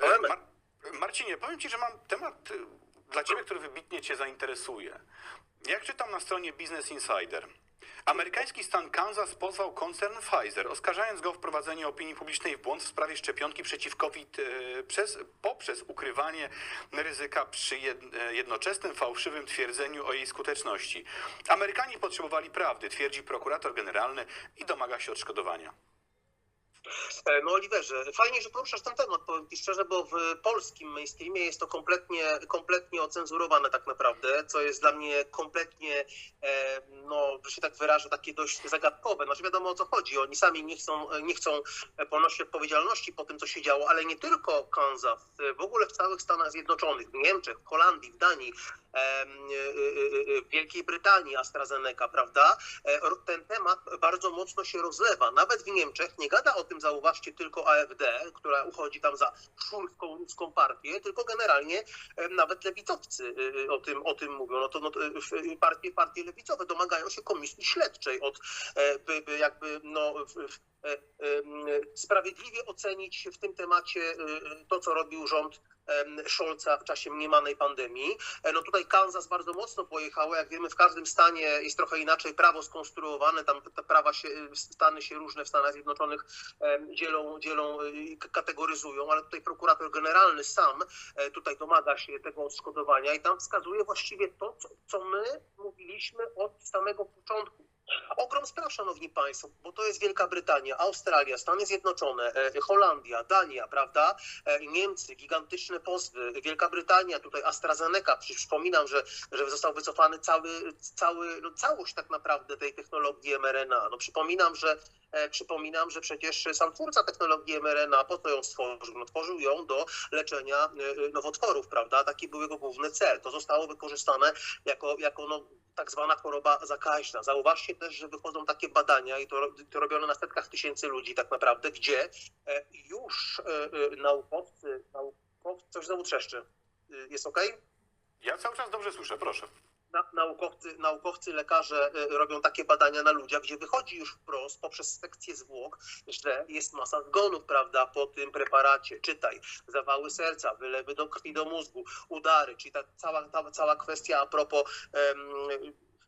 Mar- Marcinie, powiem Ci, że mam temat y, dla Ciebie, który wybitnie Cię zainteresuje. Jak czytam na stronie Business Insider, amerykański stan Kansas pozwał koncern Pfizer, oskarżając go o wprowadzenie opinii publicznej w błąd w sprawie szczepionki przeciw COVID y, przez, poprzez ukrywanie ryzyka przy y, jednoczesnym fałszywym twierdzeniu o jej skuteczności. Amerykanie potrzebowali prawdy, twierdzi prokurator generalny i domaga się odszkodowania. E, No Oliverze, fajnie, że poruszasz ten temat, powiem Ci szczerze, bo w polskim mainstreamie jest to kompletnie, kompletnie ocenzurowane tak naprawdę, co jest dla mnie kompletnie, e, no, że się tak wyrażę, takie dość zagadkowe. Znaczy wiadomo o co chodzi, oni sami nie chcą, nie chcą ponosić odpowiedzialności po tym, co się działo, ale nie tylko Kansas, w ogóle w całych Stanach Zjednoczonych, w Niemczech, w Holandii, w Danii, y, w Wielkiej Brytanii AstraZeneca, prawda? E, Ten temat bardzo mocno się rozlewa. Nawet w Niemczech nie gada o tym, zauważcie, tylko AfD, która uchodzi tam za szulską ruską partię, tylko generalnie nawet lewicowcy y, y, o tym, o tym mówią. No to, no to y, partie, partie lewicowe domagają się komisji śledczej od e, by, by jakby no, e, sprawiedliwie ocenić w tym temacie to, co robił rząd Scholza w czasie mniemanej pandemii. E, No tutaj Kansas bardzo mocno pojechało. Jak wiemy, w każdym stanie jest trochę inaczej prawo skonstruowane. Tam te prawa się, stany się różne w Stanach Zjednoczonych dzielą, dzielą k- kategoryzują, ale tutaj prokurator generalny sam e, tutaj domaga się tego odszkodowania i tam wskazuje właściwie to, co, co my mówiliśmy od samego. Ogrom spraw, szanowni państwo, bo to jest Wielka Brytania, Australia, Stany Zjednoczone, e, Holandia, Dania, prawda? E, Niemcy, gigantyczne pozwy, Wielka Brytania, tutaj AstraZeneca, przypominam, że, że został wycofany cały, cały, no całość tak naprawdę tej technologii mRNA. No przypominam, że przypominam, że przecież sam twórca technologii mRNA, po co ją stworzył? No tworzył ją do leczenia e, e, nowotworów, prawda? Taki był jego główny cel. To zostało wykorzystane jako, jako no, tak zwana choroba zakaźna. Zauważcie też, że wychodzą takie badania i to, to robione na setkach tysięcy ludzi tak naprawdę, gdzie e, już e, e, naukowcy, naukowcy, coś znowu trzeszczy. E, Jest ok? Ja cały czas dobrze słyszę, proszę. Na, naukowcy, naukowcy, lekarze e, robią takie badania na ludziach, gdzie wychodzi już wprost poprzez sekcję zwłok, że jest masa zgonów, prawda, po tym preparacie. Czytaj, zawały serca, wylewy do krwi do mózgu, udary, czyli ta cała, ta cała kwestia a propos em,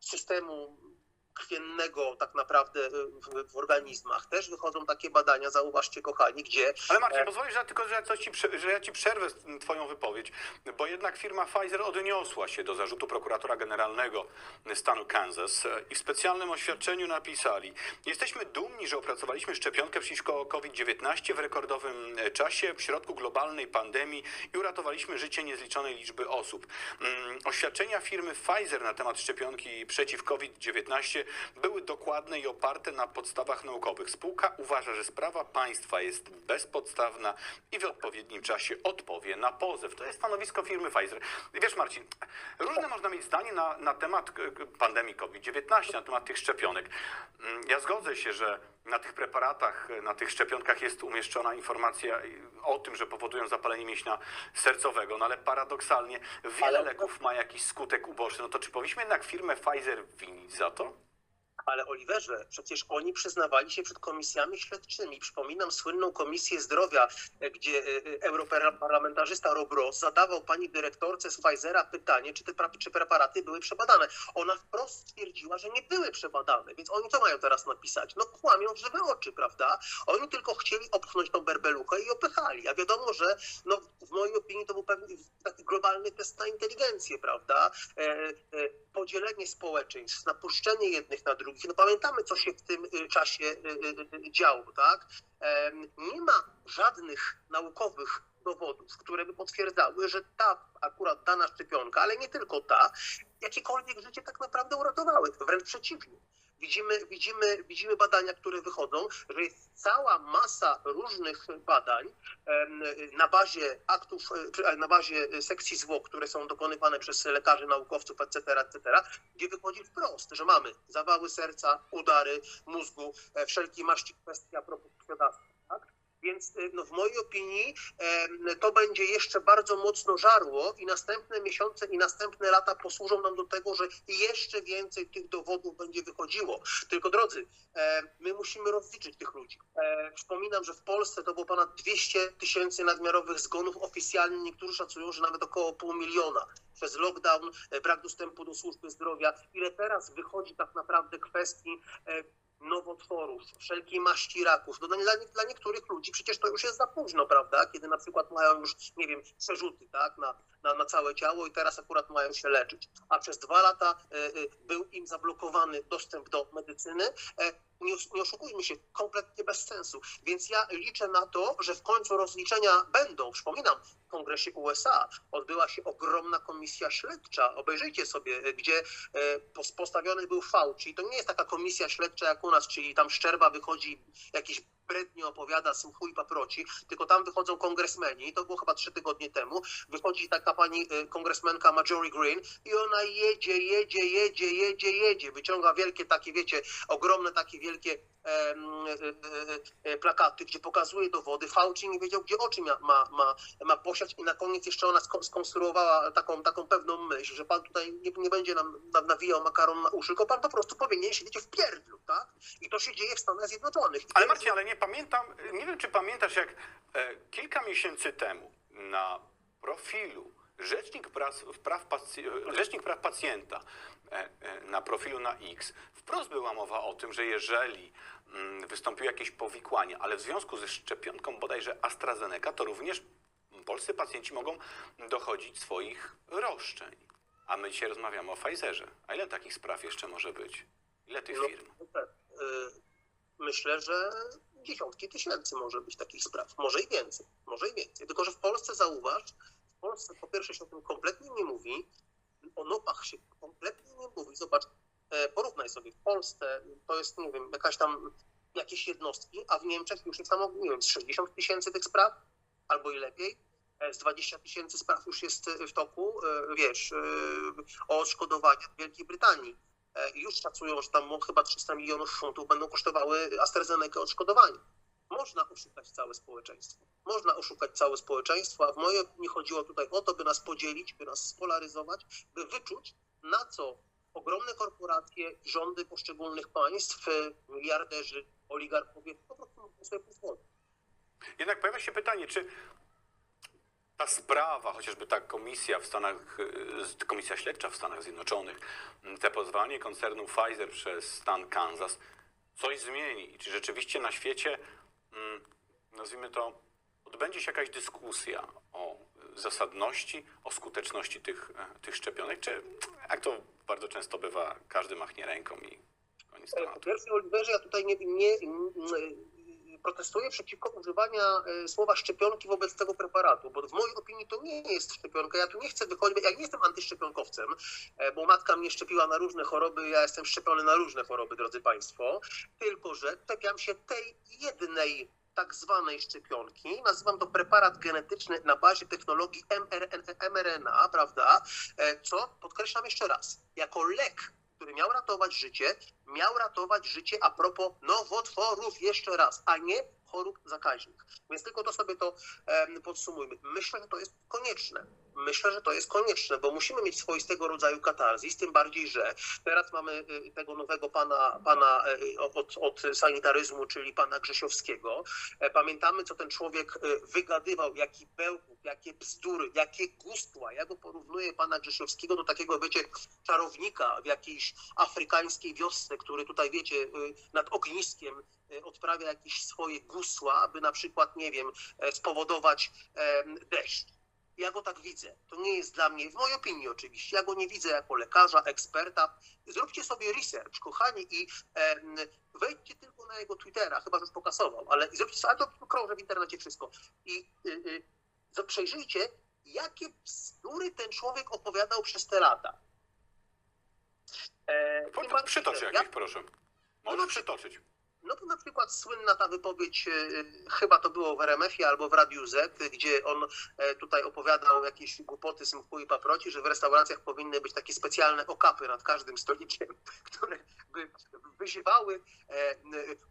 systemu krwiennego tak naprawdę e, w, w organizmach. Też wychodzą takie badania, zauważcie kochani, gdzie Ale Marcin, E. pozwolisz, że tylko, że ja, coś ci, że ja ci przerwę twoją wypowiedź, bo jednak firma Pfizer odniosła się do zarzutu prokuratora generalnego stanu Kansas e, i w specjalnym oświadczeniu napisali Jesteśmy dumni, że opracowaliśmy szczepionkę przeciwko COVID-19 w rekordowym e, czasie w środku globalnej pandemii i uratowaliśmy życie niezliczonej liczby osób. Mm, Oświadczenia firmy Pfizer na temat szczepionki przeciw COVID-19 były dokładne i oparte na podstawach naukowych. Spółka uważa, że sprawa państwa jest bezpodstawna i w odpowiednim czasie odpowie na pozew. To jest stanowisko firmy Pfizer. Wiesz, Marcin, różne można mieć zdanie na, na temat k- pandemii COVID-19, na temat tych szczepionek. Mm, Ja zgodzę się, że na tych preparatach, na tych szczepionkach jest umieszczona informacja o tym, że powodują zapalenie mięśnia sercowego, no ale paradoksalnie wiele leków ma jakiś skutek uboczny. No to czy powinniśmy jednak firmę Pfizer winić za to? Ale Oliverze, przecież oni przyznawali się przed komisjami śledczymi. Przypominam słynną komisję zdrowia, e, gdzie e, e, europarlamentarzysta Rob Ross zadawał pani dyrektorce z Pfizera pytanie, czy te czy preparaty były przebadane. Ona wprost stwierdziła, że nie były przebadane. Więc oni co mają teraz napisać? No kłamią w żywe oczy, prawda? Oni tylko chcieli opchnąć tą berbeluchę i opychali. A wiadomo, że no, w mojej opinii to był pewien taki globalny test na inteligencję, prawda? E, e, podzielenie społeczeństw, napuszczenie jednych na drugich. No pamiętamy, co się w tym y, czasie y, y, działo, tak? Nie ma żadnych naukowych dowodów, które by potwierdzały, że ta akurat dana szczepionka, ale nie tylko ta, jakiekolwiek życie tak naprawdę uratowały. Wręcz przeciwnie. Widzimy, widzimy, widzimy badania, które wychodzą, że jest cała masa różnych badań na bazie aktów, e, e, na bazie sekcji zwłok, które są dokonywane przez lekarzy, naukowców, etc., etc., gdzie wychodzi wprost, że mamy zawały serca, udary mózgu, e, wszelkiej maści kwestii a propos. Więc y, no, w mojej opinii to będzie jeszcze bardzo mocno żarło i następne miesiące i następne lata posłużą nam do tego, że jeszcze więcej tych dowodów będzie wychodziło. Tylko drodzy, e, my musimy rozliczyć tych ludzi. E, Przypominam, że w Polsce to było ponad 200 tysięcy nadmiarowych zgonów oficjalnie. Niektórzy szacują, że nawet około pół miliona przez lockdown, e, brak dostępu do służby zdrowia. Ile teraz wychodzi tak naprawdę kwestii e, nowotworów, wszelkiej maści raków. No, dla, dla niektórych ludzi przecież to już jest za późno, prawda? Kiedy na przykład mają już, nie wiem, przerzuty tak? na, na, na całe ciało i teraz akurat mają się leczyć. A przez dwa lata e, e, był im zablokowany dostęp do medycyny. E, nie, nie oszukujmy się, kompletnie bez sensu. Więc ja liczę na to, że w końcu rozliczenia będą. Przypominam, w Kongresie USA odbyła się ogromna komisja śledcza. Obejrzyjcie sobie, gdzie e, pos- postawiony był Fauci. To nie jest taka komisja śledcza jak u nas, czyli tam Szczerba wychodzi jakiś brednie opowiada, symchu i paproci, tylko tam wychodzą kongresmeni, to było chyba trzy tygodnie temu, wychodzi taka pani e, kongresmenka Marjorie Green i ona jedzie, jedzie, jedzie, jedzie, jedzie, wyciąga wielkie takie, wiecie, ogromne takie wielkie e, e, e, plakaty, gdzie pokazuje dowody. Fauci nie wiedział, gdzie oczy ma, ma, ma, ma posiać i na koniec jeszcze ona sko- skonstruowała taką, taką pewną myśl, że pan tutaj nie, nie będzie nam na- nawijał makaron na uszy, tylko pan po prostu powinien siedzieć w pierdlu, tak? I to się dzieje w Stanach Zjednoczonych. I Ale Marcin, ale nie pamiętam, nie wiem czy pamiętasz, jak e, kilka miesięcy temu na profilu Rzecznik Praw, praw, Rzecznik praw Pacjenta e, e, na profilu na X wprost była mowa o tym, że jeżeli mm, wystąpiły jakieś powikłania, ale w związku ze szczepionką bodajże AstraZeneca, to również polscy pacjenci mogą dochodzić swoich roszczeń. A my dzisiaj rozmawiamy o Pfizerze. A ile takich spraw jeszcze może być? Ile tych No, firm? Myślę, że dziesiątki tysięcy może być takich spraw. Może i więcej. Może i więcej. Tylko, że w Polsce zauważ, w Polsce po pierwsze się o tym kompletnie nie mówi, o nopach się kompletnie nie mówi. Zobacz, e, porównaj sobie, w Polsce to jest, nie wiem, jakaś tam, jakieś jednostki, a w Niemczech już jest tam, nie wiem, z 60 tysięcy tych spraw, albo i lepiej. E, Z 20 tysięcy spraw już jest e, w toku, wiesz, o odszkodowania w Wielkiej Brytanii. E, już szacują, że tam chyba 300 milionów funtów będą kosztowały AstraZeneca odszkodowanie. Można oszukać całe społeczeństwo. Można oszukać całe społeczeństwo, a w mojej opinii chodziło tutaj o to, by nas podzielić, by nas spolaryzować, by wyczuć, na co ogromne korporacje, rządy poszczególnych państw, e, miliarderzy, oligarchowie po prostu mogą sobie pozwolić. Jednak pojawia się pytanie, czy ta sprawa, chociażby ta komisja w Stanach, komisja śledcza w Stanach Zjednoczonych, te pozwanie koncernu Pfizer przez stan Kansas, coś zmieni? Czy rzeczywiście na świecie, nazwijmy to, odbędzie się jakaś dyskusja o zasadności, o skuteczności tych, e, tych szczepionek? Czy jak to bardzo często bywa, każdy machnie ręką i koniec E, Po tematu? pierwsze, Oliverze, ja tutaj nie, nie, nie protestuję przeciwko używania e, słowa szczepionki wobec tego preparatu, bo w mojej opinii to nie jest szczepionka. Ja tu nie chcę wychodzić, ja nie jestem antyszczepionkowcem, e, bo matka mnie szczepiła na różne choroby, ja jestem szczepiony na różne choroby, drodzy Państwo, tylko że czepiam się tej jednej tak zwanej szczepionki. Nazywam to preparat genetyczny na bazie technologii mRNA, mRNA prawda? E, Co podkreślam jeszcze raz, jako lek który miał ratować życie, miał ratować życie a propos nowotworów jeszcze raz, a nie chorób zakaźnych. Więc tylko to sobie to podsumujmy. Myślę, że to jest konieczne. Myślę, że to jest konieczne, bo musimy mieć swoistego rodzaju katarzis, tym bardziej, że teraz mamy y, tego nowego pana, pana y, od, od sanitaryzmu, czyli pana Grzesiowskiego. E, Pamiętamy, co ten człowiek y, wygadywał, jaki bełkut, jakie bzdury, jakie gustła. Ja go porównuję, pana Grzesiowskiego, do takiego, wiecie, czarownika w jakiejś afrykańskiej wiosce, który tutaj, wiecie, nad ogniskiem odprawia jakieś swoje gusła, aby na przykład, nie wiem, e, spowodować deszcz. Ja go tak widzę. To nie jest dla mnie, w mojej opinii oczywiście, ja go nie widzę jako lekarza, eksperta. Zróbcie sobie research, kochani, i em, wejdźcie tylko na jego Twittera, chyba że już pokasował, ale zróbcie sobie, ale to krąży w internecie wszystko. I y, y, przejrzyjcie, jakie bzdury ten człowiek opowiadał przez te lata. E, Po- tym bardziej, Przytocz jakieś, proszę. No, Możesz przytoczyć. No bo na przykład słynna ta wypowiedź, e, chyba to było w RMF-ie albo w Radiu Z, gdzie on e, tutaj opowiadał jakieś głupoty, smutku i paproci, że w restauracjach powinny być takie specjalne okapy nad każdym stolikiem, które by wyziewały e,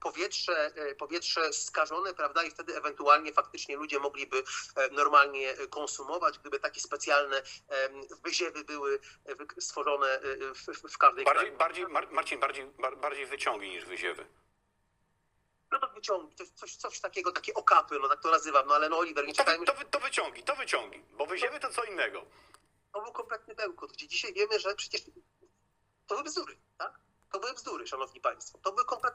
powietrze, powietrze skażone, prawda, i wtedy ewentualnie faktycznie ludzie mogliby normalnie konsumować, gdyby takie specjalne wyziewy były stworzone w, w, każdej Bardziej, kraju. bardziej, Mar- Marcin, bardziej, bar- bardziej wyciągi niż wyziewy. To wyciągnij, coś, coś, coś takiego, takie okapy, no tak to nazywam, no ale no Oliver, nie wy, czekajmy, to, wy, to wyciągi, to wyciągi, bo wyziewy to co innego. to był kompletny bełkot, gdzie dzisiaj wiemy, że przecież to były bzdury, tak? To były bzdury, szanowni państwo, to były kompletne